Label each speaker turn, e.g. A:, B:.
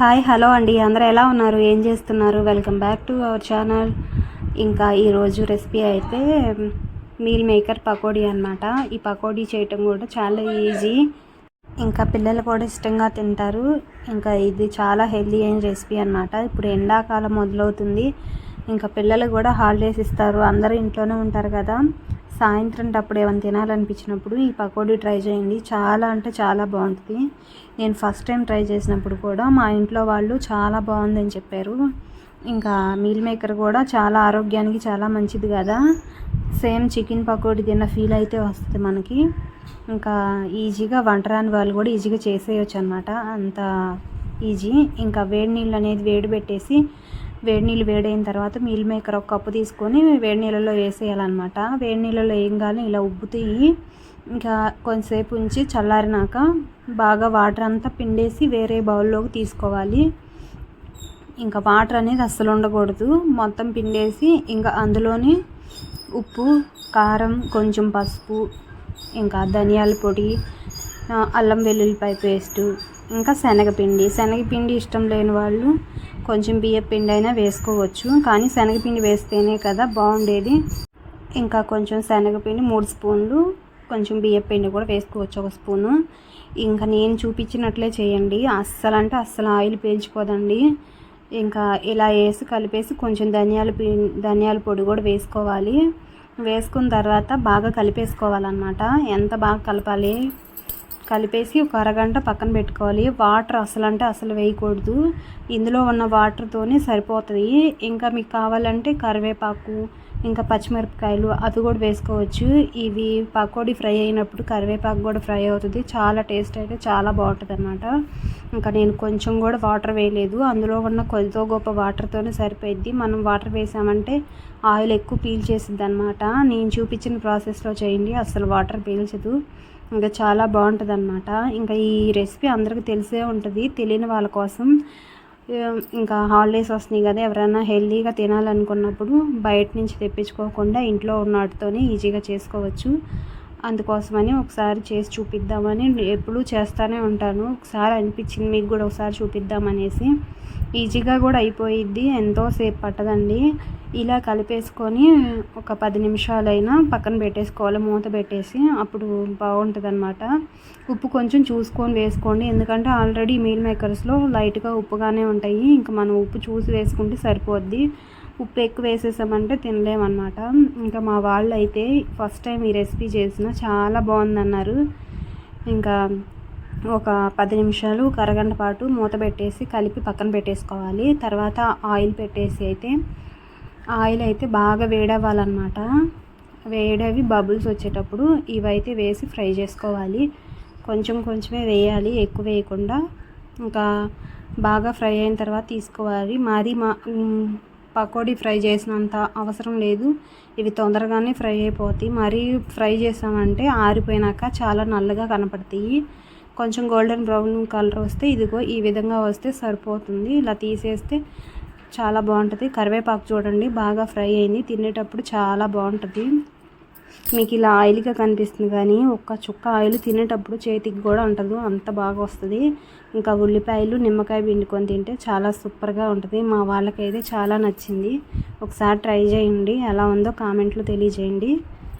A: Hi hello అండి. అందరూ ఎలా ఉన్నారు? ఏం చేస్తున్నారు? Welcome back to our channel. ఇంకా ఈరోజు రెసిపీ అయితే మీల్ మేకర్ పకోడీ అనమాట ఈ పకోడీ చేయటం కూడా చాలా ఈజీ. ఇంకా పిల్లలు కూడా ఇష్టంగా తింటారు. ఇంకా ఇది చాలా హెల్దీ అయిన రెసిపీ అనమాట ఇప్పుడు ఎండాకాలం మొదలవుతుంది. ఇంకా పిల్లలు కూడా హాలిడేస్ ఇస్తారు. అందరూ ఇంట్లోనే ఉంటారు కదా. సాయంత్రం అప్పుడు ఏమైనా తినాలనిపించినప్పుడు ఈ పకోడీ ట్రై చేయండి. చాలా అంటే చాలా బాగుంటుంది. నేను ఫస్ట్ టైం ట్రై చేసినప్పుడు కూడా మా ఇంట్లో వాళ్ళు చాలా బాగుందని చెప్పారు. ఇంకా మీల్ మేకర్ కూడా చాలా ఆరోగ్యానికి చాలా మంచిది కదా. సేమ్ చికెన్ పకోడీ తిన్న ఫీల్ అయితే వస్తుంది మనకి. ఇంకా ఈజీగా వంట రాని వాళ్ళు కూడా ఈజీగా చేసేయచ్చు అనమాట అంత ఈజీ. ఇంకా వేడి నీళ్ళు అనేది వేడి పెట్టేసి వేడి నీళ్ళు వేడైన తర్వాత మీల్ మేకర్ ఒక కప్పు తీసుకొని వేడి నీళ్ళలో వేసేయాలన్నమాట. వేడి నీళ్ళలో వేయగానే ఇలా ఉబ్బుతాయి ఇంకా కొంతసేపు ఉంచి చల్లారినాక బాగా వాటర్ అంతా పిండేసి వేరే బౌల్లోకి తీసుకోవాలి. ఇంకా వాటర్ అనేది అస్సలు ఉండకూడదు. మొత్తం పిండేసి ఇంకా అందులోని ఉప్పు కారం కొంచెం పసుపు ఇంకా ధనియాల పొడి అల్లం వెల్లుల్లిపాయ పేస్టు ఇంకా శనగపిండి. శనగపిండి ఇష్టం లేని వాళ్ళు కొంచెం బియ్య పిండి అయినా వేసుకోవచ్చు. కానీ శనగపిండి వేస్తేనే కదా బాగుండేది. ఇంకా కొంచెం శనగపిండి మూడు స్పూన్లు కొంచెం బియ్య పిండి కూడా వేసుకోవచ్చు ఒక స్పూను. ఇంకా నేను చూపించినట్లే చేయండి. అస్సలు అంటే అస్సలు ఆయిల్ పేల్చుకోదండి ఇంకా ఇలా వేసి కలిపేసి కొంచెం ధనియాల ధనియాల పొడి కూడా వేసుకోవాలి. వేసుకున్న తర్వాత బాగా కలిపేసుకోవాలన్నమాట. ఎంత బాగా కలపాలి? కలిపేసి ఒక అరగంట పక్కన పెట్టుకోవాలి. వాటర్ అసలు అంటే అసలు వేయకూడదు. ఇందులో ఉన్న వాటర్తోనే సరిపోతుంది. ఇంకా మీకు కావాలంటే కరివేపాకు ఇంకా పచ్చిమిరపకాయలు అవి కూడా వేసుకోవచ్చు. ఇవి పకోడీ ఫ్రై అయినప్పుడు కరివేపాకు కూడా ఫ్రై అవుతుంది. చాలా టేస్ట్ అయితే చాలా బాగుంటుంది అనమాట ఇంకా నేను కొంచెం కూడా వాటర్ వేయలేదు. అందులో ఉన్న కొద్దితో గొప్ప వాటర్తోనే సరిపోయిద్ది. మనం వాటర్ వేసామంటే ఆయిల్ ఎక్కువ పీల్చేసిద్ది అనమాట నేను చూపించిన ప్రాసెస్లో చేయండి. అసలు వాటర్ పీల్చదు. ఇంకా చాలా బాగుంటుంది అనమాట ఇంకా ఈ రెసిపీ అందరికీ తెలిసే ఉంటుంది. తెలియని వాళ్ళ కోసం ఇంకా హాలిడేస్ వస్తున్నాయి కదా ఎవరైనా హెల్తీగా తినాలనుకున్నప్పుడు బయట నుంచి తెప్పించుకోకుండా ఇంట్లో ఉన్న వాటితోనే ఈజీగా చేసుకోవచ్చు. అందుకోసమని ఒకసారి చేసి చూపిద్దామని ఎప్పుడూ చేస్తూనే ఉంటాను. ఒకసారి అనిపించింది మీకు కూడా ఒకసారి చూపిద్దామనేసి ఈజీగా కూడా అయిపోయిద్ది. ఎంతోసేపు పట్టదండి. ఇలా కలిపేసుకొని ఒక పది నిమిషాలైనా పక్కన పెట్టేసుకోవాలి. మూత పెట్టేసి అప్పుడు బాగుంటుంది అనమాట ఉప్పు కొంచెం చూసుకొని వేసుకోండి. ఎందుకంటే ఆల్రెడీ మీల్ మేకర్స్లో లైట్గా ఉప్పుగానే ఉంటాయి. ఇంకా మనం ఉప్పు చూసి వేసుకుంటే సరిపోద్ది. ఉప్పు ఎక్కువ వేసేసామంటే తినలేమన్నమాట. ఇంకా మా వాళ్ళు అయితే ఫస్ట్ టైం ఈ రెసిపీ చేసిన చాలా బాగుందన్నారు. ఇంకా ఒక పది నిమిషాలు ఒక అరగంట పాటు మూత పెట్టేసి కలిపి పక్కన పెట్టేసుకోవాలి. తర్వాత ఆయిల్ పెట్టేసి అయితే ఆయిల్ అయితే బాగా వేడవ్వాలన్నమాట. వేడవి బబుల్స్ వచ్చేటప్పుడు ఇవైతే వేసి ఫ్రై చేసుకోవాలి. కొంచెం కొంచెమే వేయాలి ఎక్కువ వేయకుండా. ఇంకా బాగా ఫ్రై అయిన తర్వాత తీసుకోవాలి. మాది మా పకోడీ ఫ్రై చేసినంత అవసరం లేదు. ఇవి తొందరగానే ఫ్రై అయిపోతాయి. మరీ ఫ్రై చేసామంటే ఆరిపోయినాక చాలా నల్లగా కనపడతాయి. కొంచెం గోల్డెన్ బ్రౌన్ కలర్ వస్తే ఇదిగో ఈ విధంగా వస్తే సరిపోతుంది. ఇలా తీసేస్తే చాలా బాగుంటుంది. కరివేపాకు చూడండి బాగా ఫ్రై అయింది. తినేటప్పుడు చాలా బాగుంటుంది. మీకు ఇలా ఆయిల్గా కనిపిస్తుంది కానీ ఒక్క చుక్క ఆయిల్ తినేటప్పుడు చేతికి కూడా ఉంటుంది అంత బాగా వస్తుంది. ఇంకా ఉల్లిపాయలు నిమ్మకాయ పిండుకొని తింటే చాలా సూపర్గా ఉంటుంది. మా వాళ్ళకైతే చాలా నచ్చింది. ఒకసారి ట్రై చేయండి. ఎలా ఉందో కామెంట్లో తెలియజేయండి.